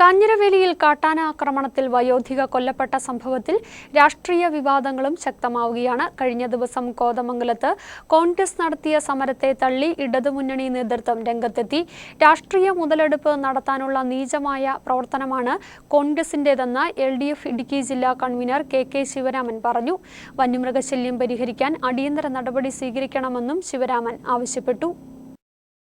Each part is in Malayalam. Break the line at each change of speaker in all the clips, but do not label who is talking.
കാഞ്ഞിരവേലിയിൽ കാട്ടാന ആക്രമണത്തിൽ വയോധിക കൊല്ലപ്പെട്ട സംഭവത്തിൽ രാഷ്ട്രീയ വിവാദങ്ങളും ശക്തമാവുകയാണ്. കഴിഞ്ഞ ദിവസം കോതമംഗലത്ത് കോൺഗ്രസ് നടത്തിയ സമരത്തെ തള്ളി ഇടതുമുന്നണി നേതൃത്വം രംഗത്തെത്തി. രാഷ്ട്രീയ മുതലെടുപ്പ് നടത്താനുള്ള നീചമായ പ്രവർത്തനമാണ് കോൺഗ്രസിന്റേതെന്ന് എൽ ഡി എഫ് ഇടുക്കി ജില്ലാ കൺവീനർ കെ കെ ശിവരാമൻ പറഞ്ഞു. വന്യമൃഗശല്യം പരിഹരിക്കാൻ അടിയന്തര നടപടി സ്വീകരിക്കണമെന്നും ശിവരാമൻ ആവശ്യപ്പെട്ടു.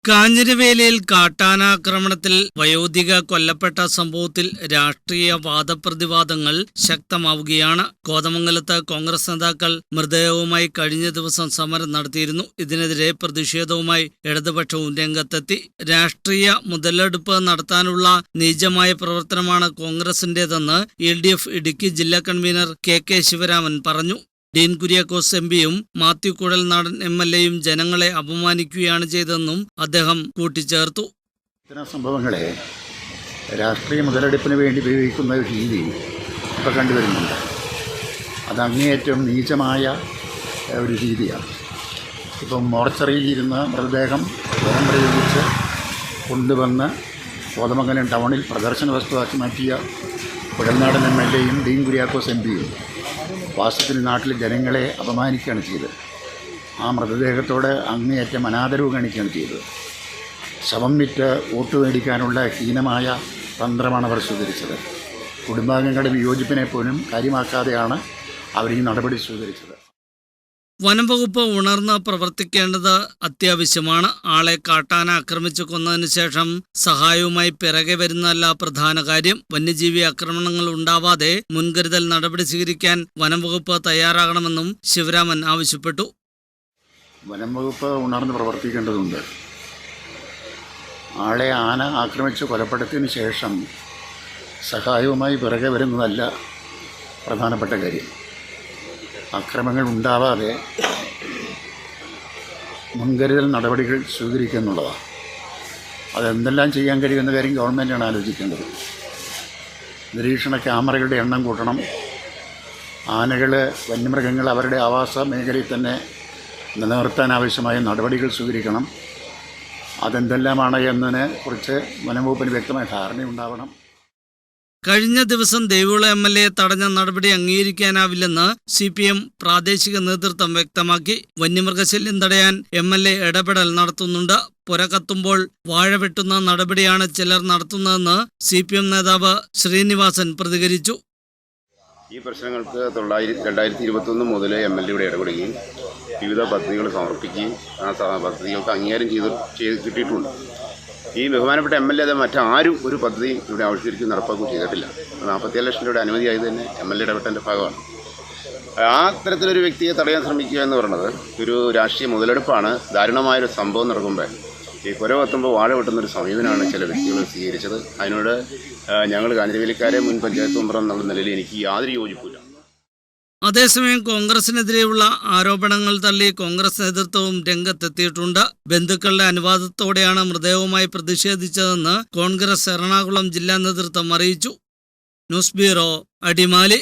കാഞ്ഞിരവേലയിൽ കാട്ടാനാക്രമണത്തിൽ വയോധിക കൊല്ലപ്പെട്ട സംഭവത്തിൽ രാഷ്ട്രീയ വാദപ്രതിവാദങ്ങൾ ശക്തമാവുകയാണ്. കോതമംഗലത്ത് കോൺഗ്രസ് നേതാക്കൾ മൃതദേഹവുമായി കഴിഞ്ഞ ദിവസം സമരം നടത്തിയിരുന്നു. ഇതിനെതിരെ പ്രതിഷേധവുമായി ഇടതുപക്ഷവും രംഗത്തെത്തി. രാഷ്ട്രീയ മുതലെടുപ്പ് നടത്താനുള്ള നീചമായ പ്രവർത്തനമാണ് കോൺഗ്രസിന്റേതെന്ന് എൽ ഡി എഫ് ഇടുക്കി ജില്ലാ കൺവീനർ കെ കെ ശിവരാമൻ പറഞ്ഞു. ഡീൻ കുര്യാക്കോസ് എം പിയും മാത്യു കുഴൽനാടൻ എം എൽ എയും ജനങ്ങളെ അപമാനിക്കുകയാണ് ചെയ്തതെന്നും അദ്ദേഹം കൂട്ടിച്ചേർത്തു.
ഇത്തരം സംഭവങ്ങളെ രാഷ്ട്രീയ മുതലെടുപ്പിന് വേണ്ടി ഉപയോഗിക്കുന്ന ഒരു രീതി ഇപ്പോൾ കണ്ടുവരുന്നുണ്ട്. അത് അങ്ങേയറ്റം നീചമായ ഒരു രീതിയാണ്. ഇപ്പം മോർച്ചറിയിലിരുന്ന മൃതദേഹം ബലം പ്രയോഗിച്ച് കൊണ്ടുവന്ന് കോതമംഗലം ടൗണിൽ പ്രദർശന വസ്തുവാക്കി മാറ്റിയ കുഴൽനാടൻ എം എൽ എയും ഡീൻ കുര്യാക്കോസ് എം പിയും വാസ്തവത്തിൽ നാട്ടിലെ ജനങ്ങളെ അപമാനിക്കുകയാണ് ചെയ്തത്. ആ മൃതദേഹത്തോട് അങ്ങേയറ്റം അനാദരവ് കാണിക്കുകയാണ് ചെയ്തത്. ശവം വിറ്റ് വോട്ട് മേടിക്കാനുള്ള ഹീനമായ തന്ത്രമാണ് അവർ സ്വീകരിച്ചത്. കുടുംബാംഗങ്ങളുടെ വിയോജിപ്പിനെ പോലും കാര്യമാക്കാതെയാണ് അവർ ഈ നടപടി സ്വീകരിച്ചത്.
വനം വകുപ്പ് ഉണർന്ന് പ്രവർത്തിക്കേണ്ടത് അത്യാവശ്യമാണ്. ആളെ കാട്ടാന ആക്രമിച്ചു കൊന്നതിന് ശേഷം സഹായവുമായി പിറകെ വരുന്നതല്ല പ്രധാന കാര്യം. വന്യജീവി ആക്രമണങ്ങൾ ഉണ്ടാവാതെ മുൻകരുതൽ നടപടി സ്വീകരിക്കാൻ വനംവകുപ്പ് തയ്യാറാകണമെന്നും ശിവരാമൻ ആവശ്യപ്പെട്ടു.
വനംവകുപ്പ് ഉണർന്ന് പ്രവർത്തിക്കേണ്ടതുണ്ട്. ആളെ ആന ആക്രമിച്ച് കൊലപ്പെടുത്തിയതിന് ശേഷം സഹായവുമായി പിറകെ വരുന്നതല്ല പ്രധാനപ്പെട്ട കാര്യം. അക്രമങ്ങൾ ഉണ്ടാവാതെ മുൻകരുതൽ നടപടികൾ സ്വീകരിക്കുക എന്നുള്ളതാണ് അതെന്തെല്ലാം ചെയ്യാൻ കഴിയുമെന്ന കാര്യം ഗവൺമെന്റാണ് ആലോചിക്കേണ്ടത്. നിരീക്ഷണ ക്യാമറകളുടെ എണ്ണം കൂട്ടണം. ആനകൾ വന്യമൃഗങ്ങൾ അവരുടെ ആവാസ മേഖലയിൽ തന്നെ നിലനിർത്താൻ ആവശ്യമായ നടപടികൾ സ്വീകരിക്കണം. അതെന്തെല്ലാമാണ് എന്നതിനെ കുറിച്ച് വനംവകുപ്പിന് വ്യക്തമായ ധാരണയുണ്ടാവണം.
കഴിഞ്ഞ ദിവസം ദേവികുള എം എൽ എ തടഞ്ഞ നടപടി അംഗീകരിക്കാനാവില്ലെന്ന് സി പി എം പ്രാദേശിക നേതൃത്വം വ്യക്തമാക്കി. വന്യമൃഗശല്യം തടയാൻ എം എൽ എ ഇടപെടൽ നടത്തുന്നുണ്ട്. പുര കത്തുമ്പോൾ വാഴ വെട്ടുന്ന നടപടിയാണ് ചിലർ നടത്തുന്നതെന്ന് സി പി എം നേതാവ് ശ്രീനിവാസൻ പ്രതികരിച്ചു.
ഈ പ്രശ്നങ്ങൾക്ക് തൊള്ളായിരത്തി രണ്ടായിരത്തി ഇരുപത്തൊന്ന് മുതൽ എം എൽ എയുടെ ഇടപെടുകയും വിവിധ പദ്ധതികൾ സമർപ്പിക്കുകയും ആ പദ്ധതികൾക്ക് അംഗീകാരം ചെയ്ത് ചെയ്ത് കിട്ടിയിട്ടുണ്ട്. ഈ ബഹുമാനപ്പെട്ട എം എൽ എ മറ്റാരും ഒരു പദ്ധതി ഇവിടെ ആവിഷ്കരിച്ച് നടപ്പാക്കുകയും ചെയ്തിട്ടില്ല. നാൽപ്പത്തിയേഴ് ലക്ഷം രൂപയുടെ അനുമതിയായത് തന്നെ എം എൽ ഇടപെട്ടതിന്റെ ഭാഗമാണ്. ആ തരത്തിലൊരു വ്യക്തിയെ തടയാൻ ശ്രമിക്കുക എന്ന് പറയുന്നത് ഒരു രാഷ്ട്രീയ മുതലെടുപ്പാണ്. ദാരുണമായൊരു സംഭവം നടക്കുമ്പോൾ ഈ കുര കത്തുമ്പോൾ വാഴ വെട്ടുന്ന ഒരു സമീപനമാണ് ചില വ്യക്തികൾ സ്വീകരിച്ചത്. അതിനോട് ഞങ്ങൾ കാഞ്ഞിരവേലിക്കാരെ മുൻ പഞ്ചായത്ത് മെമ്പർ എന്നുള്ള നിലയിൽ എനിക്ക് യാതൊരു യോജിപ്പില്ല
അതേസമയം കോൺഗ്രസിനെതിരെയുള്ള ആരോപണങ്ങൾ തള്ളി കോൺഗ്രസ് നേതൃത്വവും രംഗത്തെത്തിയിട്ടുണ്ട്. ബന്ധുക്കളുടെ അനുവാദത്തോടെയാണ് മൃതദേഹവുമായി പ്രതിഷേധിച്ചതെന്ന് കോൺഗ്രസ് എറണാകുളം ജില്ലാ നേതൃത്വം അറിയിച്ചു. News bureau Adimali.